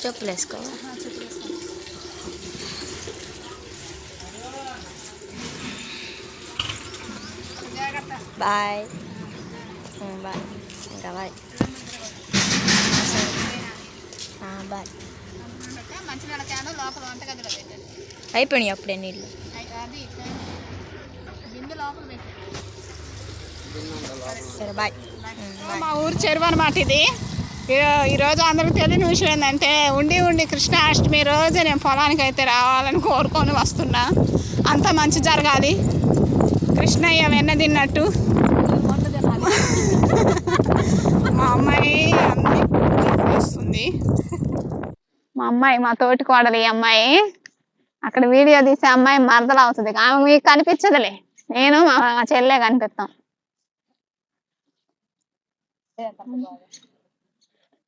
చెప్పులు వేసుకోవాలి bye bye ఇంకా బాయ్ బాయ్ అయిపోయినాయి అప్పుడే నీళ్ళు బిందు లోపల సరే బాయ్. మా ఊరు చెరువు అనమాట ఇది. ఈరోజు అందరికి తెలియని విషయం ఏంటంటే ఉండి ఉండి కృష్ణాష్టమి రోజు నేను పొలానికి అయితే రావాలని కోరుకొని వస్తున్నా. అంత మంచి జరగాలి. కృష్ణయ్య వెన్న తిన్నట్టు. మా అమ్మాయి అన్ని మా అమ్మాయి మా తోటి కోడలు ఈ అమ్మాయి. అక్కడ వీడియో తీసే అమ్మాయి మరదలు అవుతుంది. ఆమె మీకు కనిపించదులే. నేను మా చెల్లె కనిపిస్తాం.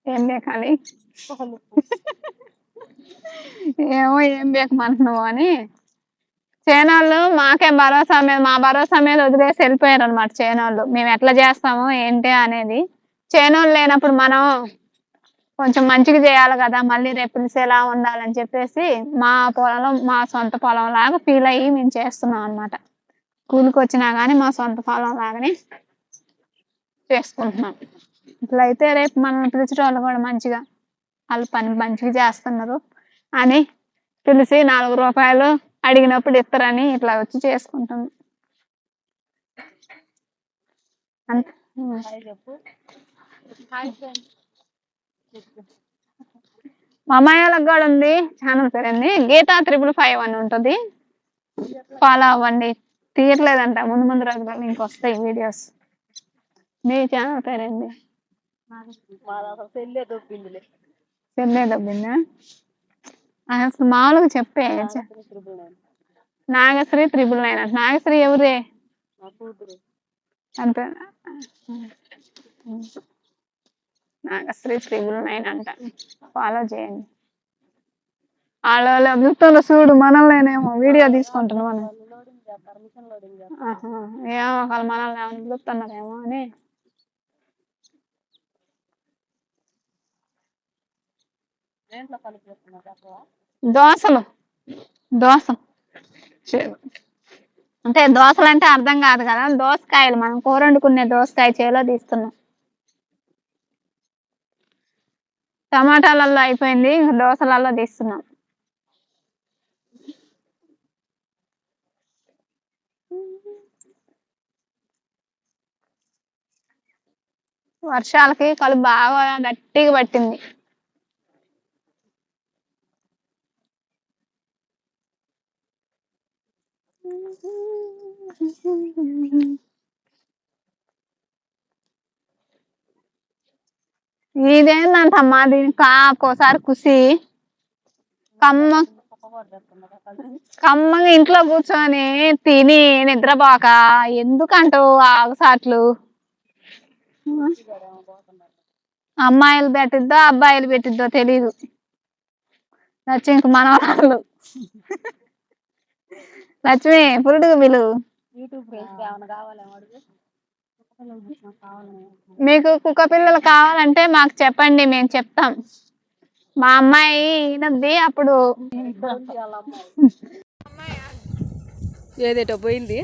ఏం బేకాలి ఏమో ఏం బేకమంటున్నావు అని చేనోళ్ళు మాకే భరోసా మీద మా భరోసా మీద వదిలేసి వెళ్ళిపోయారు అనమాట చేనోళ్ళు మేము ఎట్లా చేస్తాము ఏంటి అనేది చేనోళ్ళు లేనప్పుడు మనం కొంచెం మంచిగా చేయాలి కదా మళ్ళీ రేపు పిలిచేలా ఉండాలని చెప్పేసి మా పొలం మా సొంత పొలం లాగా ఫీల్ అయ్యి మేము చేస్తున్నాం అనమాట కూలికి వచ్చినా కానీ మా సొంత పొలం లాగానే చేసుకుంటున్నాం. ఇట్లా అయితే రేపు మనల్ని పిలిచిన వాళ్ళు కూడా మంచిగా వాళ్ళు పని మంచిగా చేస్తున్నారు. అని పిలిచి నాలుగు రూపాయలు అడిగినప్పుడు ఇస్తారని ఇట్లా వచ్చి చేసుకుంటాం మా అమ్మాయి వాళ్ళకి కూడా ఉంది ఛానల్ పేరు గీతా త్రిపుల్ ఫైవ్ అని ఉంటుంది. ఫాలో అవ్వండి. తీయట్లేదంట ముందు ముందు రోజుల్లో ఇంకొస్తాయి వీడియోస్. మీ ఛానల్ దబ్బిందా? అసలు మామూలుగా చెప్పే నాగశ్రీ త్రిబుల్ నైన్ అంట నాగశ్రీ ఎవరే అంతే నాగశ్రీ త్రిబుల్ నైన్ అంట ఫాలో చేయండి. వాళ్ళు వాళ్ళు అభివృత్తంలో చూడు మనల్నేనేమో వీడియో తీసుకుంటున్నాం మనం. ఏమో ఒకళ్ళు మనల్ని ఏమైనా అని. దోసలు. దోస. అంటే దోసలు అంటే అర్థం కాదు కదా. దోసకాయలు మనం కూర వండుకునే దోసకాయ చేలో తీస్తున్నాం. టమాటాలలో అయిపోయింది ఇంకా దోసలలో తీస్తున్నాం. వర్షాలకి కలుపు బాగా గట్టిగా పట్టింది. ఇదేందంటమ్మా? దీని ఒక్కోసారి కుసి. కమ్మ కమ్మగా ఇంట్లో కూర్చొని తిని నిద్రపోక ఎందుకంటావు ఆగసాట్లు? అమ్మాయిలు పెట్టిద్దో అబ్బాయిలు పెట్టిద్దో తెలీదు. నచ్చింక మన మనవరాళ్ళు లక్ష్మి పురుడుగు పిలువు మీకు కుక్క పిల్లలు కావాలంటే మాకు చెప్పండి మేము చెప్తాం. మా అమ్మాయి ఈయనది అప్పుడు. ఏదేటో పోయింది?